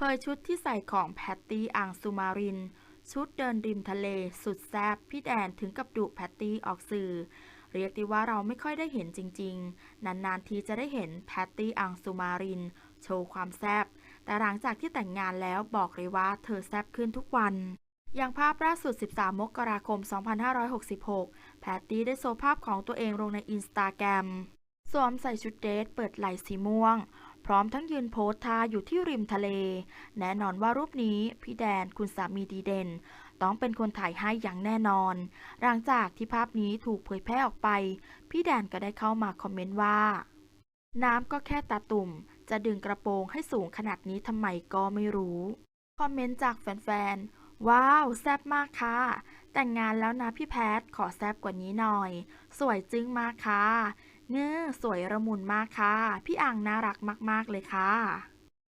เผยชุดที่ใส่ของแพตตี้อังสุมาริน ชุดเดินริมทะเลสุดแซบพี่แดนถึงกับดุแพตตี้ออกสื่อ เรียกได้ว่าเราไม่ค่อยได้เห็นจริง ๆ นานๆทีจะได้เห็นแพตตี้อังสุมาริน โชว์ความแซบแต่หลังจากที่แต่งงานแล้วบอกเลยว่าเธอแซบขึ้นทุกวันอย่างภาพล่าสุด 13 มกราคม 2566 แพตตี้ได้โชว์ภาพของตัวเองลงในอินสตาแกรม สวมใส่ชุดเดทเปิดไหล่สีม่วง พร้อมทั้งยืนโพสท่าอยู่ที่ริมทะเล แน่นอนว่ารูปนี้พี่แดนคุณสามีดีเด่น ต้องเป็นคนถ่ายให้อย่างแน่นอน หลังจากที่ภาพนี้ถูกเผยแพร่ออกไป พี่แดนก็ได้เข้ามาคอมเมนต์ว่า น้ำก็แค่ตาตุ่ม จะดึงกระโปรงให้สูงขนาดนี้ทำไมก็ไม่รู้ คอมเมนต์จากแฟนๆ ว้าว แซ่บมากค่ะ แต่งงานแล้วนะพี่แพท ขอแซ่บกว่านี้หน่อย สวยจึ้งมากค่ะ เงื้อสวยระมุนมากค่ะ พี่อ่างน่ารักมาก ๆ เลยค่ะ